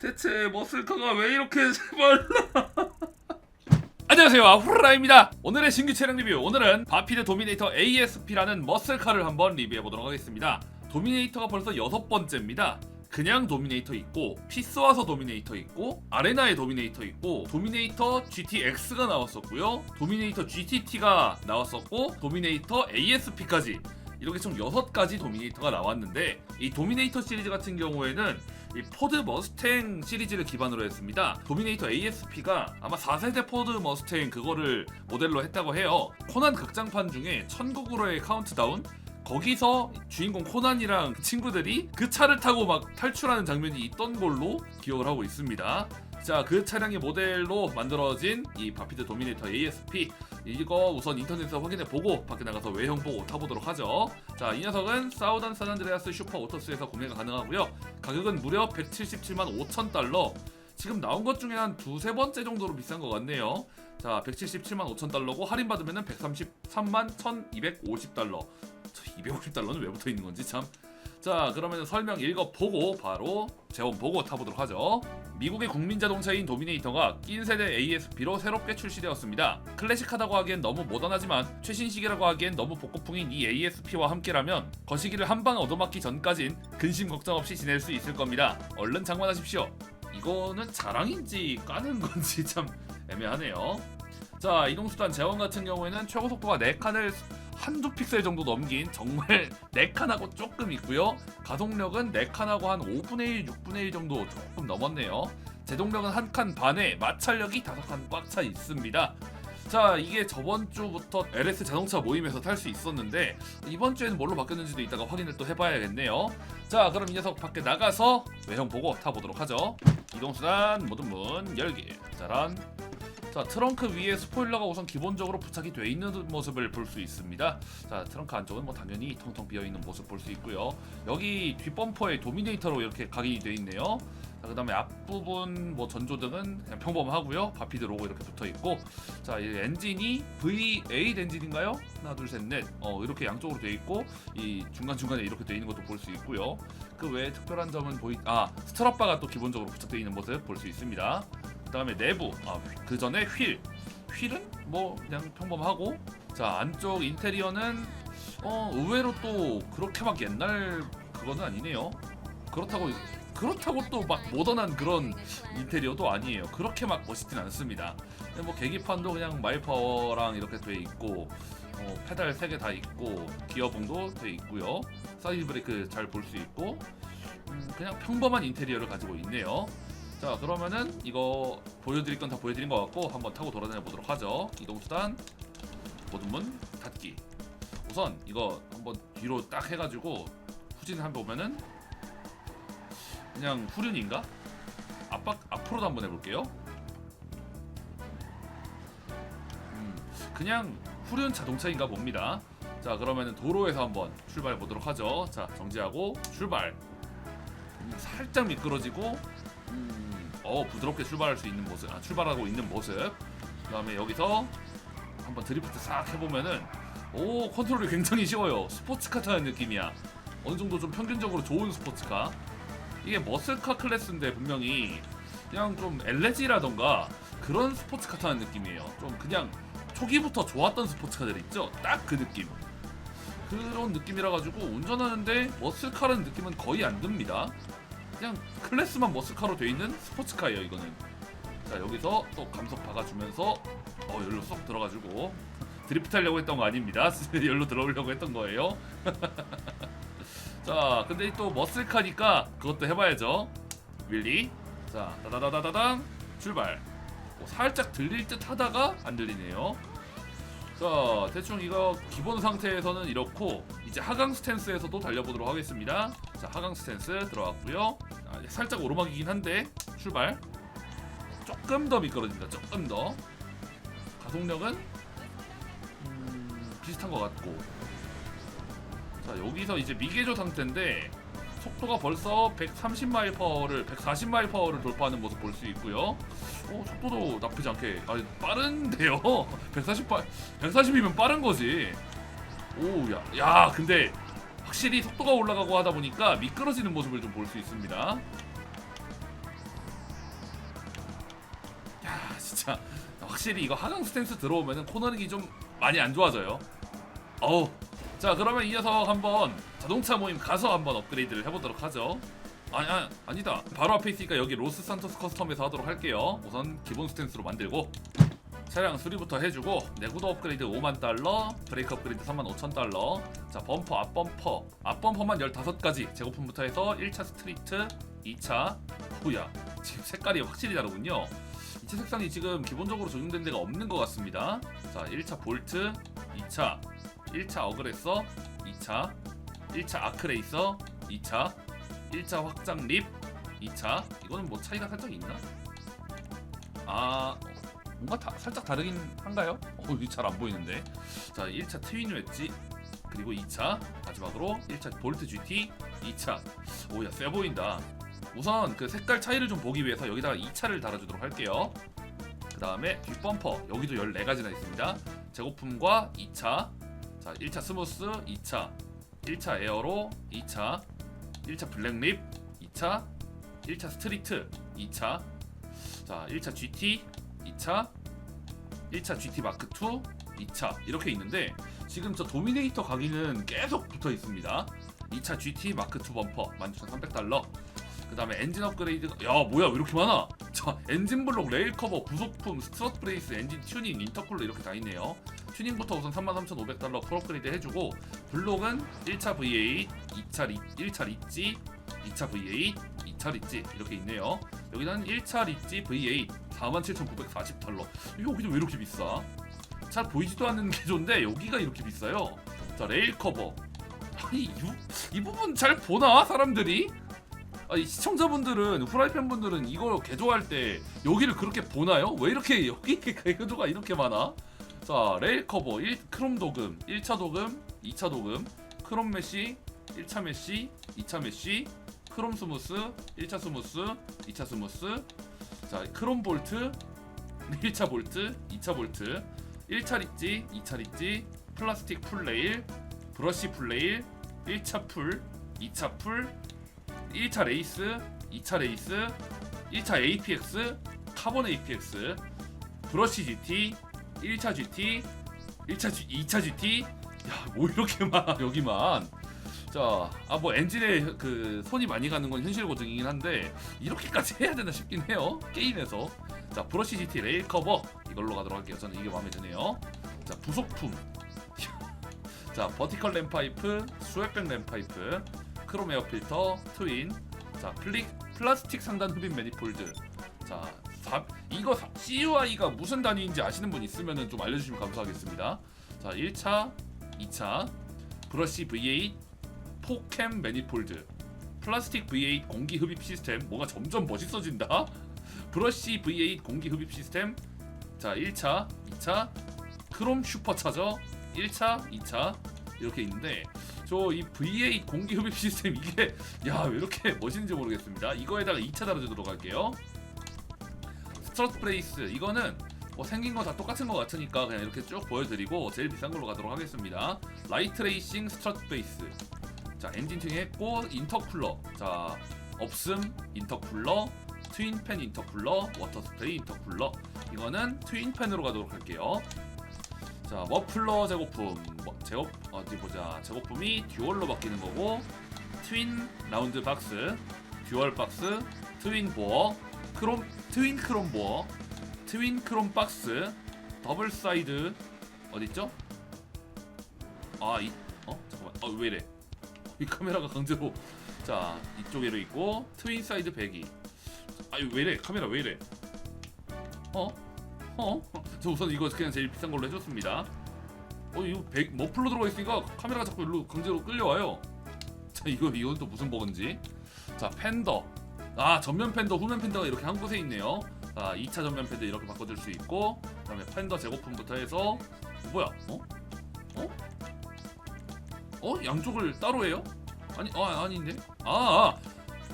대체 머슬카가 왜 이렇게 빨라? 안녕하세요. 아후라입니다. 오늘의 신규 차량 리뷰. 오늘은 바피드 도미네이터 ASP라는 머슬카를 한번 리뷰해보도록 하겠습니다. 도미네이터가 벌써 여섯 번째입니다. 그냥 도미네이터 있고 피스 와서 도미네이터 있고 아레나의 도미네이터 있고 도미네이터 GTX가 나왔었고요. 도미네이터 GTT가 나왔었고 도미네이터 ASP까지. 이렇게 총 6가지 도미네이터가 나왔는데 이 도미네이터 시리즈 같은 경우에는 이 포드 머스탱 시리즈를 기반으로 했습니다. 도미네이터 ASP가 아마 4세대 포드 머스탱 그거를 모델로 했다고 해요. 코난 극장판 중에 천국으로의 카운트다운 거기서 주인공 코난이랑 친구들이 그 차를 타고 막 탈출하는 장면이 있던 걸로 기억을 하고 있습니다. 자, 그 차량의 모델로 만들어진 이 바피드 도미네이터 ASP 이거 우선 인터넷에서 확인해 보고 밖에 나가서 외형 보고 타보도록 하죠. 자, 이 녀석은 사우단 산안드레아스 슈퍼 오토스에서 구매가 가능하고요. 가격은 무려 177만 5천 달러. 지금 나온 것 중에 한 두세 번째 정도로 비싼 것 같네요. 자, 177만 5천 달러고 할인받으면 133만 1,250달러. 250달러는 왜 붙어 있는 건지 참. 자, 그러면 설명 읽어 보고 바로 재원 보고 타보도록 하죠. 미국의 국민 자동차인 도미네이터가 낀 세대 ASP로 새롭게 출시되었습니다. 클래식하다고 하기엔 너무 모던하지만 최신식이라고 하기엔 너무 복고풍인 이 ASP와 함께라면 거시기를 한 방 얻어맞기 전까진 근심 걱정 없이 지낼 수 있을 겁니다. 얼른 장만하십시오. 이거는 자랑인지 까는 건지 참 애매하네요. 자, 이동수단 재원 같은 경우에는 최고 속도가 4칸을 한두 픽셀 정도 넘긴 정말 4칸하고 조금 있고요. 가속력은 4칸하고 한 5분의 1, 6분의 1 정도 조금 넘었네요. 제동력은 한 칸 반에 마찰력이 5칸 꽉 차 있습니다. 자 이게 저번 주부터 LS 자동차 모임에서 탈 수 있었는데 이번 주에는 뭘로 바뀌었는지도 이따가 확인을 또 해봐야겠네요. 자 그럼 이 녀석 밖에 나가서 외형 보고 타보도록 하죠. 이동수단 모든 문 열기. 짜란. 자 트렁크 위에 스포일러가 우선 기본적으로 부착이 돼 있는 모습을 볼 수 있습니다. 자 트렁크 안쪽은 뭐 당연히 텅텅 비어 있는 모습 볼 수 있고요. 여기 뒷범퍼에 도미네이터로 이렇게 각인이 돼 있네요. 자, 그다음에 앞부분 뭐 전조 등은 그냥 평범하고요. 바피드 로고 이렇게 붙어 있고, 자, 이 엔진이 V8 엔진인가요? 하나, 둘, 셋, 넷. 어 이렇게 양쪽으로 돼 있고, 이 중간 중간에 이렇게 돼 있는 것도 볼 수 있고요. 그 외에 특별한 점은 보이, 아 스트랩바가 또 기본적으로 부착돼 있는 모습 볼 수 있습니다. 그다음에 내부, 아그 전에 휠, 휠은 뭐 그냥 평범하고, 자 안쪽 인테리어는 어 의외로 또 그렇게 막 옛날 그거는 아니네요. 그렇다고 그렇다고 또 막 모던한 그런 인테리어도 아니에요. 그렇게 막 멋있진 않습니다. 뭐 계기판도 그냥 마이파워랑 이렇게 돼 있고 어, 페달 3개 다 있고 기어봉도 돼 있고요. 사이드 브레이크 잘 볼 수 있고 음, 그냥 평범한 인테리어를 가지고 있네요. 자 그러면은 이거 보여드릴 건 다 보여드린 것 같고 한번 타고 돌아다녀 보도록 하죠. 이동수단 모든 문 닫기. 우선 이거 한번 뒤로 딱 해가지고 후진 한번 보면은 그냥 후륜인가? 앞박 앞으로도 한번 해볼게요. 음, 그냥 후륜 자동차인가 봅니다. 자 그러면은 도로에서 한번 출발해 보도록 하죠. 자 정지하고 출발. 음, 살짝 미끄러지고 음, 어 부드럽게 출발할 수 있는 모습, 아, 출발하고 있는 모습. 그 다음에 여기서 한번 드리프트 싹 해보면은 오 컨트롤이 굉장히 쉬워요. 스포츠카 타는 느낌이야. 어느 정도 좀 평균적으로 좋은 스포츠카. 이게 머슬카 클래스인데 분명히 그냥 좀 LG라던가 그런 스포츠카 타는 느낌이에요. 좀 그냥 초기부터 좋았던 스포츠카들 있죠? 딱 그 느낌. 그런 느낌이라 가지고 운전하는데 머슬카라는 느낌은 거의 안 듭니다. 그냥 클래스만 머슬카로 돼 있는 스포츠카예요, 이거는. 자, 여기서 또 감속 박아주면서 어, 여기로 쏙 들어가지고 드리프트 하려고 했던 거 아닙니다. 여기로 들어오려고 했던 거예요. 자, 근데 또 머슬카니까 그것도 해봐야죠. 윌리. 자, 다다다다다당 출발. 어, 살짝 들릴 듯 하다가 안 들리네요. 자, 대충 이거 기본 상태에서는 이렇고 이제 하강 스탠스에서도 달려보도록 하겠습니다. 자, 하강 스탠스 들어왔고요. 아, 살짝 오르막이긴 한데 출발. 조금 더 미끄러집니다. 조금 더. 가속력은 음, 비슷한 것 같고 자 여기서 이제 미개조 상태인데 속도가 벌써 130마일 파워를 140마일 파워를 돌파하는 모습 볼 수 있고요. 어, 속도도 나쁘지 않게 아 빠른데요. 148 140이면 빠른 거지. 오야 야 근데 확실히 속도가 올라가고 하다 보니까 미끄러지는 모습을 좀 볼 수 있습니다. 진짜 확실히 이거 하강 스탠스 들어오면은 코너링이 좀 많이 안 좋아져요. 어우. 자 그러면 이 녀석 한번 자동차 모임 가서 한번 업그레이드를 해보도록 하죠. 아니, 아니 아니다. 바로 앞에 있으니까 여기 로스 산토스 커스텀에서 하도록 할게요. 우선 기본 스탠스로 만들고 차량 수리부터 해주고 내구도 업그레이드 5만 달러, 브레이크 업그레이드 3만 5천 달러. 자 범퍼 앞 범퍼 앞 범퍼만 15가지 재고품부터 해서 1차 스트리트, 2차 뭐야 지금 색깔이 확실히 다르군요. 이차 색상이 지금 기본적으로 적용된 데가 없는 것 같습니다. 자 1차 볼트, 2차 1차 어그레서, 2차 1차 아크레이서, 2차 1차 확장 립, 2차 이거는 뭐 차이가 살짝 있나? 아 뭔가 다, 살짝 다르긴 한가요? 어, 이게 잘안 보이는데. 자, 1차 트윈 웨지 그리고 2차 마지막으로 1차 볼트 GT 2차. 오야 세 보인다. 우선 그 색깔 차이를 좀 보기 위해서 여기다가 2차를 달아주도록 할게요. 그 다음에 뒷범퍼 여기도 14가지나 있습니다. 제고품과 2차 자 1차 스무스 2차. 1차 에어로 2차. 1차 블랙립 2차. 1차 스트리트 2차. 자 1차 GT 2차. 1차 GT 마크 2 2차. 이렇게 있는데 지금 저 도미네이터 가기는 계속 붙어 있습니다. 2차 GT 마크 2 범퍼 16,300달러. 그 다음에 엔진 업그레이드 야 뭐야 왜 이렇게 많아? 자 엔진 블록 레일 커버 부속품 스트럿 브레이스 엔진 튜닝 인터쿨러 이렇게 다 있네요 튜닝부터 우선 33,500달러 풀 업그레이드 해주고 블록은 1차 V8 2차 리, 1차 리찌 2차 V8 2차 리찌 이렇게 있네요. 여기는 1차 리찌 V8 47,940달러. 여기도 왜 이렇게 비싸? 잘 보이지도 않는 게 좋은데 여기가 이렇게 비싸요. 자 레일 커버. 아니 이, 이 부분 잘 보나 사람들이? 아니 시청자분들은 후라이팬 분들은 이거 개조할 때 여기를 그렇게 보나요? 왜 이렇게 여기 개조가 이렇게 많아? 자 레일 커버. 1 크롬 도금. 1차 도금 2차 도금. 크롬 메쉬 1차 메쉬 2차 메쉬. 크롬 스무스 1차 스무스 2차 스무스. 자 크롬 볼트 1차 볼트 2차 볼트. 1차 리찌 2차 리찌 플라스틱 풀 레일 브러쉬 풀 레일. 1차 풀 2차 풀. 1차 레이스 2차 레이스. 1차 APX 카본 APX 브러쉬 GT 1차 GT 1차 G, 2차 GT 야 뭐 이렇게 많아 여기만 자, 아 뭐 엔진에 그 손이 많이 가는 건 현실 고증이긴 한데 이렇게까지 해야 되나 싶긴 해요 게임에서. 자, 브러쉬 GT 레일 커버 이걸로 가도록 할게요. 저는 이게 마음에 드네요. 자, 부속품. 자, 버티컬 램 파이프, 스웨백 램 파이프, 크롬 에어 필터, 트윈. 자, 플릭 플라스틱 상단 흡입 매니폴드. 자, 사, 이거 사- CUI가 무슨 단위인지 아시는 분 있으면 좀 알려주시면 감사하겠습니다. 자, 1차, 2차, 브러쉬 V8, 포캠 매니폴드 플라스틱 V8 공기 흡입 시스템 뭐가 점점 멋있어진다? 브러쉬 V8 공기 흡입 시스템 자 1차 2차 크롬 슈퍼차저 1차 2차 이렇게 있는데 저 이 V8 공기 흡입 시스템 이게 야 왜 이렇게 멋있는지 모르겠습니다. 이거에다가 2차 달아주도록 할게요 스트럿 브레이스 이거는 뭐 생긴 거 다 똑같은 거 같으니까 그냥 이렇게 쭉 보여드리고 제일 비싼 걸로 가도록 하겠습니다. 라이트 레이싱 스트럿 베이스 자 엔진 튜닝 했고 인터쿨러. 자 없음 인터쿨러 트윈팬 인터쿨러 워터 스프레이 인터쿨러. 이거는 트윈팬으로 가도록 할게요. 자 머플러 제고품. 뭐, 제곱 어디 보자. 제고품이 듀얼로 바뀌는 거고 트윈 라운드 박스 듀얼 박스 트윈 보어 크롬 트윈 크롬 보어 트윈 크롬 박스 더블 사이드 어딨죠? 아 이 어? 잠깐만. 어 왜 이래? 이 카메라가 강제로. 자 이쪽에로 있고 트윈 사이드 배기. 아유 왜 이래? 카메라 왜 이래? 어? 어? 저 우선 이거 그냥 제일 비싼 걸로 해줬습니다. 어 이거 배, 머플러 들어가 있으니까 카메라가 자꾸 일로 강제로 끌려와요. 자 이거 이건 또 무슨 버그인지. 자 팬더 아 전면 팬더 후면 팬더가 이렇게 한 곳에 있네요 자 2차 전면 팬더 이렇게 바꿔줄 수 있고 그 다음에 팬더 제고품부터 해서 어, 뭐야 어? 어? 어? 양쪽을 따로 해요? 아니 어 아닌데 아아이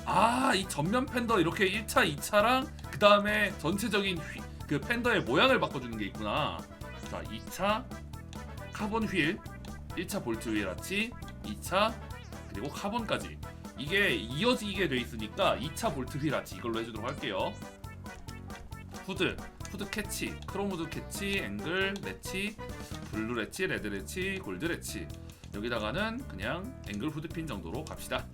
아, 이 전면 팬더 이렇게 1차 2차랑 그 다음에 전체적인 휘, 그 팬더의 모양을 바꿔주는 게 있구나 자 2차 카본 휠 1차 볼트 휠 아치 2차 그리고 카본까지 이게 이어지게 돼 있으니까 2차 볼트 휠 아치 이걸로 해주도록 할게요 후드 후드 캐치, 크롬우드 캐치, 앵글, 레치, 블루 레치, 레드 레치, 골드 레치. 여기다가는 그냥 앵글 후드핀 정도로 갑시다.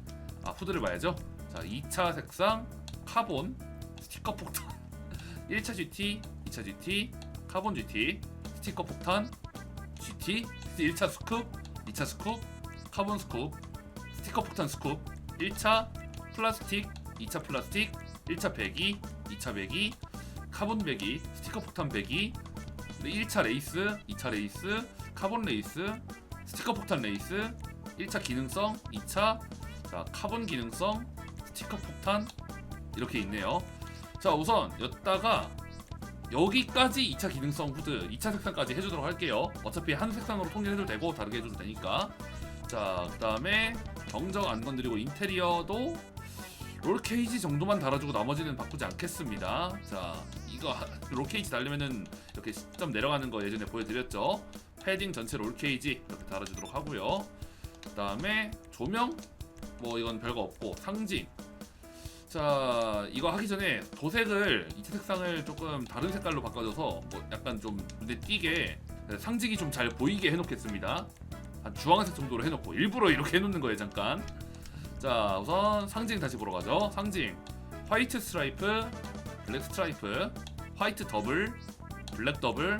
아 후드를 봐야죠. 자 2차 색상 카본 스티커 폭탄 1차 GT, 2차 GT, 카본 GT, 스티커 폭탄 GT, 1차 스쿱, 2차 스쿱, 카본 스쿱, 스티커 폭탄 스쿱, 1차 플라스틱, 2차 플라스틱, 1차 배기, 2차 배기, 카본 배기, 스티커 폭탄 배기, 1차 레이스, 2차 레이스, 카본 레이스, 스티커 폭탄 레이스, 1차 기능성, 2차 자, 카본 기능성, 스티커 폭탄 이렇게 있네요. 자, 우선 여기다가 여기까지 2차 기능성 후드, 2차 색상까지 해주도록 할게요. 어차피 한 색상으로 통일해도 되고 다르게 해줘도 되니까. 자, 그 다음에 경적 안 건드리고 인테리어도 롤 케이지 정도만 달아주고 나머지는 바꾸지 않겠습니다. 자, 이거 롤 케이지 달리면은 이렇게 시점 내려가는 거 예전에 보여드렸죠. 패딩 전체 롤 케이지 이렇게 달아주도록 하고요. 그 다음에 조명 뭐 이건 별거 없고 상징. 자, 이거 하기 전에 도색을 이차 색상을 조금 다른 색깔로 바꿔줘서 뭐 약간 좀 눈에 띄게 상징이 좀 잘 보이게 해놓겠습니다. 한 주황색 정도로 해놓고 일부러 이렇게 해놓는 거예요 잠깐. 자, 우선 상징 다시 보러 가죠. 상징 화이트 스트라이프, 블랙 스트라이프, 화이트 더블, 블랙 더블,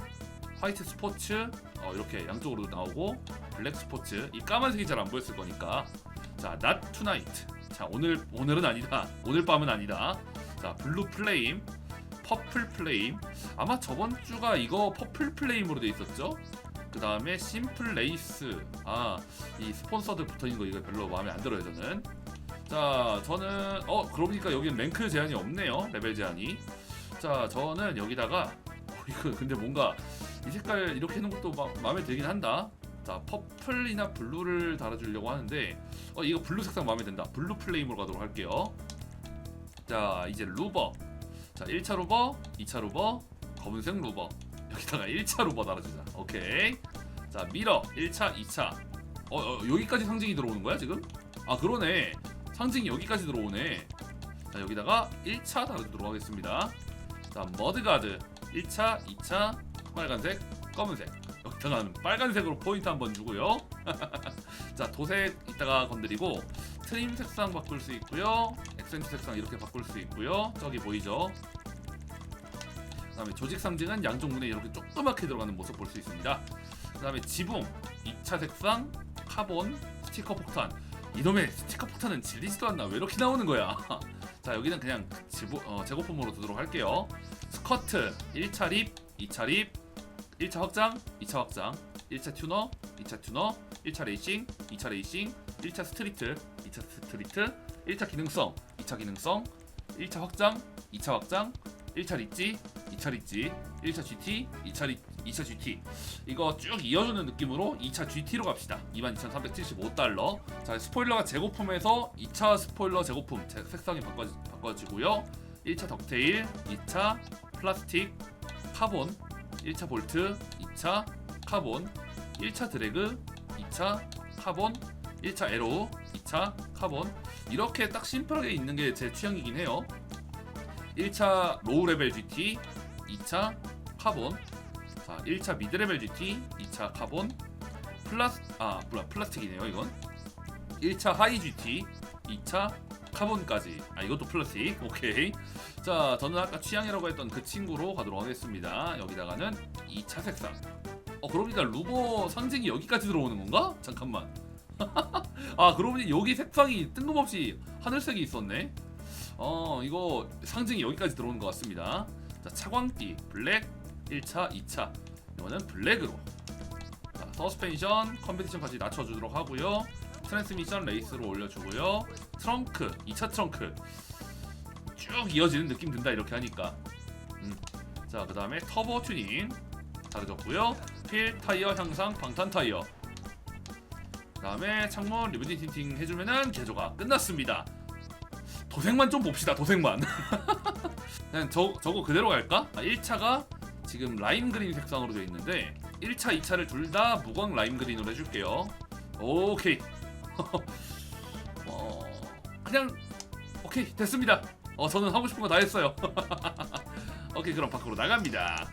화이트 스포츠 어, 이렇게 양쪽으로 나오고 블랙 스포츠 이 까만색이 잘 안 보였을 거니까 자, not tonight. 자, 오늘 오늘은 아니다. 오늘 밤은 아니다. 자, 블루 플레임, 퍼플 플레임. 아마 저번 주가 이거 퍼플 플레임으로 돼 있었죠? 그 다음에 심플 레이스. 아, 이 스폰서드 붙어 있는 거 이거 별로 마음에 안 들어요 저는. 자, 저는 어 그러니까 여기는 랭크 제한이 없네요. 레벨 제한이. 자, 저는 여기다가 어, 이거 근데 뭔가 이 색깔 이렇게 해놓은 것도 마, 마음에 들긴 한다. 자, 퍼플이나 블루를 달아주려고 하는데 어 이거 블루 색상 마음에 든다. 블루 플레임으로 가도록 할게요. 자, 이제 루버. 자, 1차 루버, 2차 루버, 검은색 루버. 여기다가 1차 루버 달아주자. 오케이. 자, 미러 1차, 2차. 어, 어 여기까지 상징이 들어오는 거야 지금? 아 그러네. 상징이 여기까지 들어오네. 자, 여기다가 1차 달아주도록 하겠습니다. 자, 머드가드 1차, 2차, 빨간색, 검은색. 여기다가는 빨간색으로 포인트 한번 주고요. 자, 도색 이따가 건드리고 트림 색상 바꿀 수 있고요. 액센트 색상 이렇게 바꿀 수 있고요. 저기 보이죠? 그다음에 조직 상징은 양쪽 문에 이렇게 조그맣게 들어가는 모습 볼 수 있습니다. 그 다음에 지붕 2차 색상 카본 스티커 폭탄. 이놈의 스티커 폭탄은 질리지도 않나? 왜 이렇게 나오는 거야? 자 여기는 그냥 지부, 어, 재고품으로 두도록 할게요. 스커트 1차 립, 2차 립, 1차 확장, 2차 확장, 1차 튜너, 2차 튜너, 1차 레이싱, 2차 레이싱, 1차 스트리트, 2차 스트리트, 1차 기능성, 2차 기능성, 1차 확장, 2차 확장, 1차 리지, 2차 리지, 1차 GT, 2차 리, 2차 GT 이거 쭉 이어주는 느낌으로 2차 GT로 갑시다. 22,375달러. 자 스포일러가 재고품에서 2차 스포일러 재고품 제- 색상이 바꿔, 바꿔지고요. 1차 덕테일 2차 플라스틱 카본. 1차 볼트 2차 카본. 1차 드래그 2차 카본. 1차 에로우 2차 카본. 이렇게 딱 심플하게 있는 게 제 취향이긴 해요. 1차 로우 레벨 GT 2차 카본 자 1차 미드 레벨 GT 2차 카본 플라스 아 뭐야 플라스틱이네요 이건. 1차 하이 GT 2차 카본까지. 아 이것도 플라스틱? 오케이. 자 저는 아까 취향이라고 했던 그 친구로 가도록 하겠습니다. 여기다가는 2차 색상. 어 그러니까 루버 상징이 여기까지 들어오는 건가? 잠깐만. 아 그러고 보니 여기 색상이 뜬금없이 하늘색이 있었네. 어 이거 상징이 여기까지 들어오는 것 같습니다 자 차광기 블랙 1차 2차. 이거는 블랙으로. 자 서스펜션 컴피티션까지 낮춰주도록 하고요. 트랜스미션 레이스로 올려주고요. 트렁크 2차 트렁크. 쭉 이어지는 느낌 든다 이렇게 하니까. 음. 자 그 다음에 터보 튜닝. 다르졌고요. 필 타이어 향상 방탄 타이어. 그 다음에 창문 리브진 틴팅 해주면은 개조가 끝났습니다. 도색만 좀 봅시다 도색만 그냥 저, 저거 그대로 갈까? 아, 1차가 지금 라임 그린 색상으로 되어 있는데 1차, 2차를 둘 다 무광 라임 그린으로 해줄게요. 오케이. 어, 그냥 오케이 됐습니다. 어 저는 하고 싶은 거 다 했어요. 오케이 그럼 밖으로 나갑니다.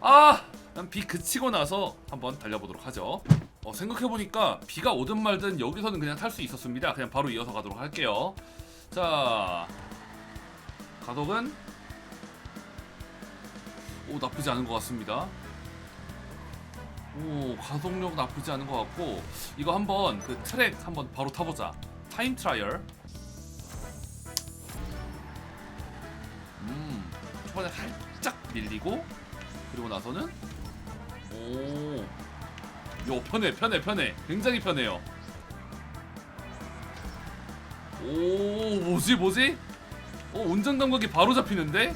아! 난 비 그치고 나서 한번 달려보도록 하죠. 어, 생각해보니까 비가 오든 말든 여기서는 그냥 탈 수 있었습니다. 그냥 바로 이어서 가도록 할게요. 자 가속은? 오 나쁘지 않은 것 같습니다. 오 가속력 나쁘지 않은 것 같고 이거 한번 그 트랙 한번 바로 타보자. 타임 트라이얼. 음 초반에 살짝 밀리고 그리고 나서는 오요 편해 편해 편해. 굉장히 편해요. 오 뭐지 뭐지 오 운전 감각이 바로 잡히는데?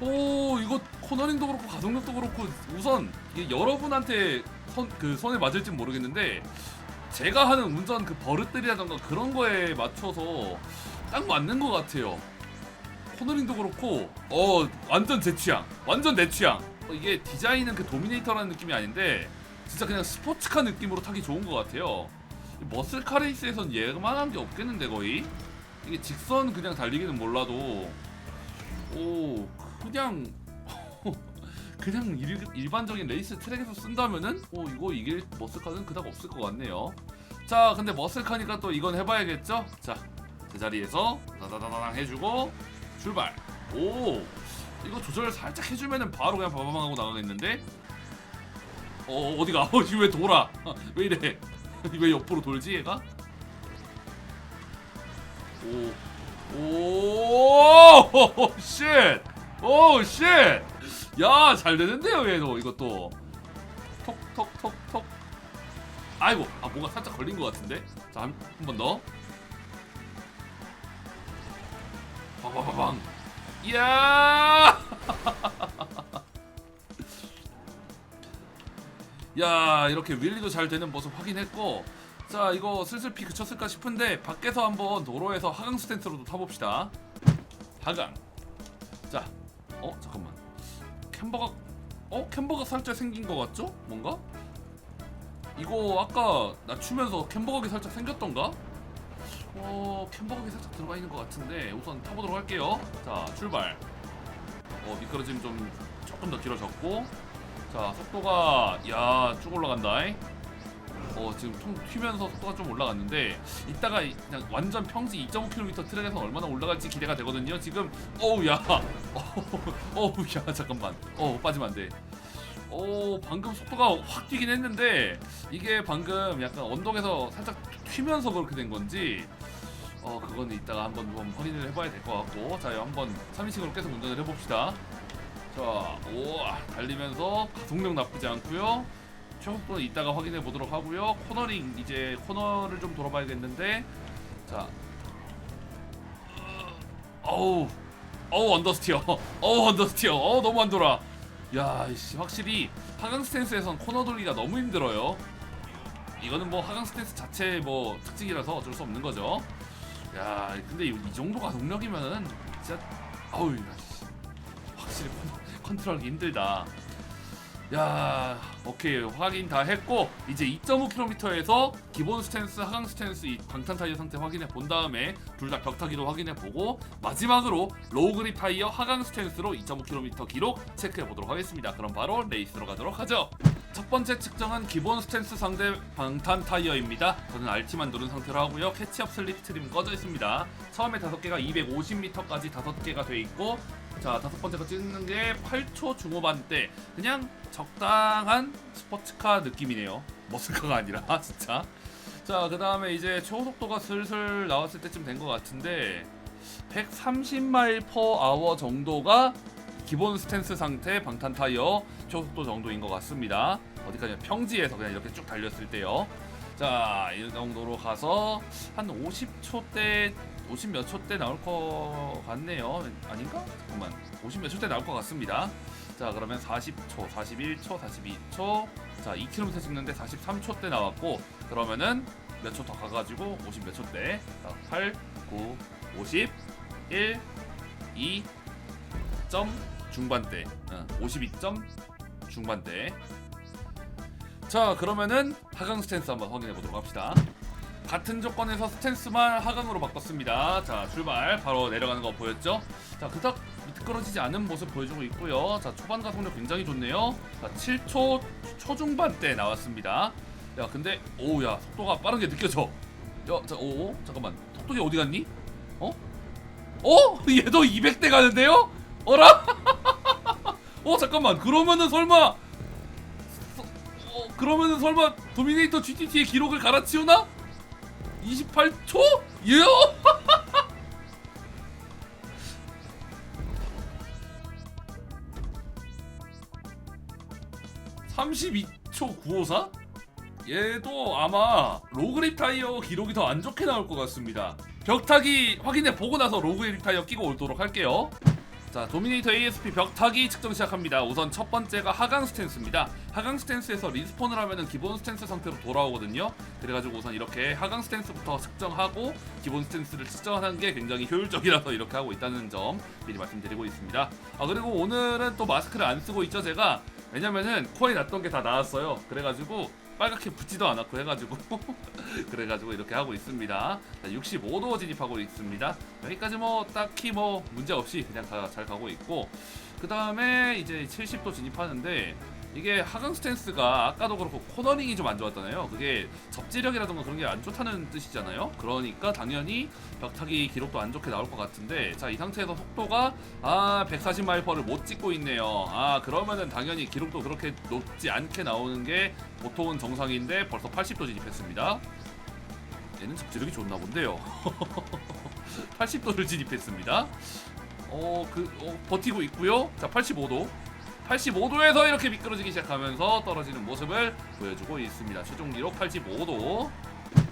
오 이거 코너링도 그렇고 가속력도 그렇고 우선 이게 여러분한테 선, 그 손에 맞을진 모르겠는데 제가 하는 운전 그 버릇들이라던가 그런 거에 맞춰서 딱 맞는 것 같아요. 코너링도 그렇고 어 완전 제 취향 완전 내 취향. 어, 이게 디자인은 그 도미네이터라는 느낌이 아닌데 진짜 그냥 스포츠카 느낌으로 타기 좋은 것 같아요. 이 머슬카 레이스에선 얘만한 게 없겠는데 거의? 이게 직선 그냥 달리기는 몰라도. 오 그냥 그냥 일, 일반적인 레이스 트랙에서 쓴다면은 오 이거 이길 머슬카는 그닥 없을 것 같네요. 자 근데 머슬카니까 또 이건 해봐야겠죠? 자 제자리에서 다다다당 해주고 출발. 오 이거 조절 살짝 해주면은 바로 그냥 바바방 하고 나가겠는데? 어 어디가? 어 지금 왜 돌아? 왜 이래 왜 옆으로 돌지 얘가? 오 오 쉣 오 쉣 야 잘 되는데요 얘도 이것도. 톡 톡 톡 톡. 아이고 아 뭔가 살짝 걸린 것 같은데? 자 한 번 더. 빠바바방 이야 야 이렇게 윌리도 잘 되는 모습 확인했고 자 이거 슬슬 피 그쳤을까 싶은데 밖에서 한번 도로에서 하강 스탠스로도 타봅시다. 하강. 자 어 잠깐만. 캠버가 어 캠버가 살짝 생긴 것 같죠? 뭔가? 이거 아까 낮추면서 캠버각이 살짝 생겼던가? 어 캠버각이 살짝 들어가 있는 것 같은데 우선 타보도록 할게요. 자 출발. 어 미끄러짐 좀 조금 더 길어졌고 자 속도가 야쭉 올라간다. 어 지금 통 튀면서 속도가 좀 올라갔는데 이따가 이- 그냥 완전 평지 2.5km 트랙에서 얼마나 올라갈지 기대가 되거든요. 지금 어우 야. 어우 야 잠깐만. 어 빠지면 안돼. 어 방금 속도가 확 뛰긴 했는데 이게 방금 약간 언덕에서 살짝 튀면서 그렇게 된 건지 어 그건 이따가 한번 좀 확인을 해봐야 될 것 같고 자 한번 3인칭으로 계속 운전을 해봅시다 자, 오, 달리면서 가속력 나쁘지 않고요. 최고속도는 이따가 확인해 보도록 하고요. 코너링 이제 코너를 좀 돌아봐야겠는데, 자, 어우, 어우 언더스티어, 어우 언더스티어, 어우 너무 안 돌아. 야, 이씨, 확실히 하강 스탠스에선 코너 돌기가 너무 힘들어요. 이거는 뭐 하강 스탠스 자체 뭐 특징이라서 어쩔 수 없는 거죠. 야, 근데 이, 이 정도 가속력이면은 진짜, 아우, 야, 씨. 확실히 컨- 컨트롤하기 힘들다. 야, 오케이 확인 다 했고 이제 2.5km에서 기본 스탠스, 하강 스탠스 이 방탄 타이어 상태 확인해 본 다음에 둘 다 벽타기도 확인해 보고 마지막으로 로우 그립 타이어 하강 스탠스로 2.5km 기록 체크해 보도록 하겠습니다. 그럼 바로 레이스로 가도록 하죠. 첫 번째 측정은 기본 스탠스 상대 방탄 타이어입니다. 저는 RT만 누른 상태로 하고요. 캐치업 슬립 트림 꺼져 있습니다. 처음에 다섯 개가 250m까지 다섯 개가 돼 있고 자 다섯 번째 거 찍는 게 8초 중후반대 그냥 적당한 스포츠카 느낌이네요. 머슬카가 아니라 진짜. 자 그 다음에 이제 초속도가 슬슬 나왔을 때쯤 된 것 같은데 130마일 퍼 아워 정도가 기본 스탠스 상태 방탄 타이어 초속도 정도인 것 같습니다. 어디까지 평지에서 그냥 이렇게 쭉 달렸을 때요. 자 이 정도로 가서 한 50초대 50 몇 초 때 나올 것 같네요. 아닌가? 잠깐만. 50 몇 초 때 나올 것 같습니다. 자, 그러면 40초, 41초, 42초. 자, 2km 찍는데 43초 때 나왔고 그러면은 몇 초 더 가가지고 50 몇 초 때. 자, 8, 9, 50, 1, 2, 점 중반대. 어, 52점 중반대. 자, 그러면은 하강 스탠스 한번 확인해 보도록 합시다. 같은 조건에서 스탠스만 하강으로 바꿨습니다. 자 출발 바로 내려가는 거 보였죠? 자 그닥 미끄러지지 않은 모습 보여주고 있고요. 자 초반 가속력 굉장히 좋네요. 자 7초 초중반 때 나왔습니다. 야 근데 오야 속도가 빠른 게 느껴져. 야자 오 잠깐만 속도기 어디 갔니? 어? 어? 얘도 200대 가는데요? 어라? 어 잠깐만 그러면은 설마 어, 그러면은 설마 도미네이터 GTT의 기록을 갈아치우나? 28초? 예? 32초 954? 얘도 아마 로그립 타이어 기록이 더 안 좋게 나올 것 같습니다. 벽타기 확인해 보고 나서 로그립 타이어 끼고 오도록 할게요. 자, 도미네이터 ASP 벽타기 측정 시작합니다. 우선 첫 번째가 하강 스탠스입니다. 하강 스탠스에서 리스폰을 하면은 기본 스탠스 상태로 돌아오거든요. 그래가지고 우선 이렇게 하강 스탠스부터 측정하고 기본 스탠스를 측정하는 게 굉장히 효율적이라서 이렇게 하고 있다는 점 미리 말씀드리고 있습니다. 아 그리고 오늘은 또 마스크를 안 쓰고 있죠 제가 왜냐면은 코에 났던 게 다 나왔어요. 그래가지고 빨갛게 붙지도 않았고 해가지고 그래가지고 이렇게 하고 있습니다. 자, 65도 진입하고 있습니다. 여기까지 뭐 딱히 뭐 문제 없이 그냥 다잘 가고 있고 그 다음에 이제 70도 진입하는데 이게 하강 스탠스가 아까도 그렇고 코너링이 좀 안 좋았잖아요. 그게 접지력이라던가 그런 게 안 좋다는 뜻이잖아요. 그러니까 당연히 벽타기 기록도 안 좋게 나올 것 같은데 자 이 상태에서 속도가 아 140마일퍼를 못 찍고 있네요. 아 그러면은 당연히 기록도 그렇게 높지 않게 나오는 게 보통은 정상인데 벌써 80도 진입했습니다. 얘는 접지력이 좋나 본데요. 80도를 진입했습니다. 어, 그, 어, 버티고 있고요. 자, 85도. 85도에서 이렇게 미끄러지기 시작하면서 떨어지는 모습을 보여주고 있습니다. 최종 기록 85도.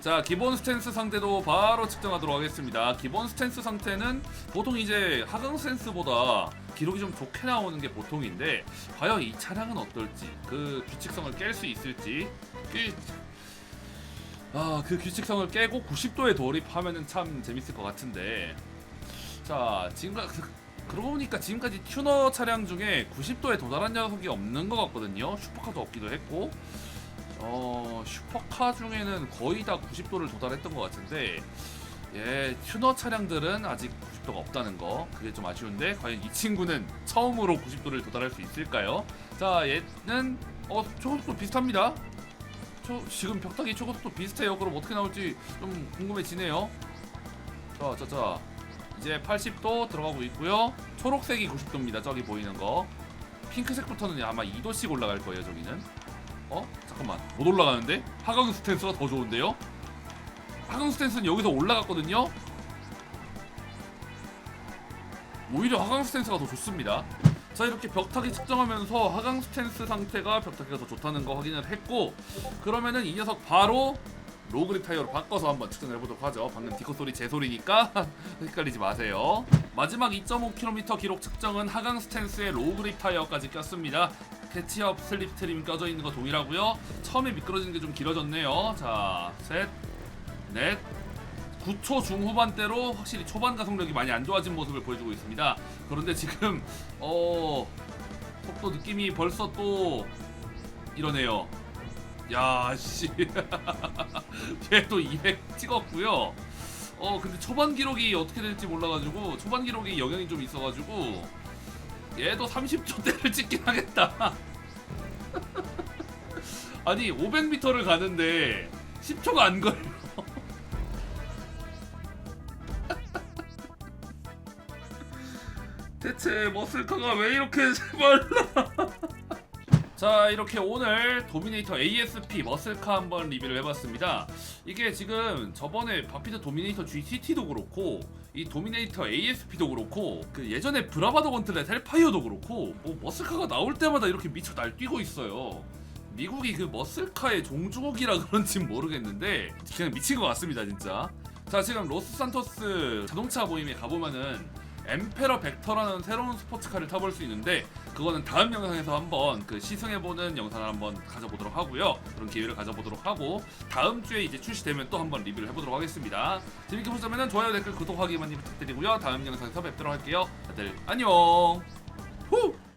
자, 기본 스탠스 상태도 바로 측정하도록 하겠습니다. 기본 스탠스 상태는 보통 이제 하강 스탠스보다 기록이 좀 좋게 나오는 게 보통인데 과연 이 차량은 어떨지 그 규칙성을 깰 수 있을지 꽤 아, 그 규칙성을 깨고 90도에 돌입하면은 참 재밌을 것 같은데. 자, 지금까지 그러고 보니까 지금까지 튜너 차량 중에 90도에 도달한 녀석이 없는 것 같거든요. 슈퍼카도 없기도 했고. 어, 슈퍼카 중에는 거의 다 90도를 도달했던 것 같은데. 예, 튜너 차량들은 아직 90도가 없다는 거. 그게 좀 아쉬운데 과연 이 친구는 처음으로 90도를 도달할 수 있을까요? 자, 얘는 어, 저것도 비슷합니다. 저 지금 벽타기 초고속도 비슷해요. 그럼 어떻게 나올지 좀 궁금해지네요. 자, 자, 자. 이제 80도 들어가고 있고요. 초록색이 90도입니다. 저기 보이는 거. 핑크색부터는 아마 2도씩 올라갈 거예요. 저기는. 어? 잠깐만. 못 올라가는데? 하강 스탠스가 더 좋은데요? 하강 스탠스는 여기서 올라갔거든요. 오히려 하강 스탠스가 더 좋습니다. 자 이렇게 벽타기 측정하면서 하강 스탠스 상태가 벽타기가 더 좋다는 거 확인을 했고 그러면은 이 녀석 바로 로그립 타이어로 바꿔서 한번 측정을 해보도록 하죠. 방금 디코 소리 제 소리니까 헷갈리지 마세요. 마지막 2.5km 기록 측정은 하강 스탠스에 로그립 타이어까지 꼈습니다. 캐치업 슬립 트림 껴져 있는 거 동일하고요. 처음에 미끄러지는 게 좀 길어졌네요. 자 셋 넷. 9초 중후반대로 확실히 초반 가속력이 많이 안 좋아진 모습을 보여주고 있습니다. 그런데 지금 어 속도 느낌이 벌써 또 이러네요. 야 씨, 얘도 200 찍었고요. 어 근데 초반 기록이 어떻게 될지 몰라가지고 초반 기록이 영향이 좀 있어가지고 얘도 30초대를 찍긴 하겠다. 아니 500m를 가는데 10초가 안 걸려. 대체 머슬카가 왜 이렇게 빨라? 자 이렇게 오늘 도미네이터 ASP 머슬카 한번 리뷰를 해봤습니다. 이게 지금 저번에 바피드 도미네이터 GTT도 그렇고 이 도미네이터 ASP도 그렇고 그 예전에 브라바도 건틀렛 헬파이어도 그렇고 뭐 머슬카가 나올 때마다 이렇게 미쳐 날뛰고 있어요. 미국이 그 머슬카의 종주국이라 그런지 모르겠는데 그냥 미친 것 같습니다 진짜. 자 지금 로스 산토스 자동차 모임에 가보면은 엠페러 벡터라는 새로운 스포츠카를 타볼 수 있는데 그거는 다음 영상에서 한번 그 시승해보는 영상을 한번 가져보도록 하고요. 그런 기회를 가져보도록 하고 다음 주에 이제 출시되면 또 한번 리뷰를 해보도록 하겠습니다. 재밌게 보셨다면 좋아요 댓글 구독하기 많이 부탁드리고요. 다음 영상에서 뵙도록 할게요. 다들 안녕. 후!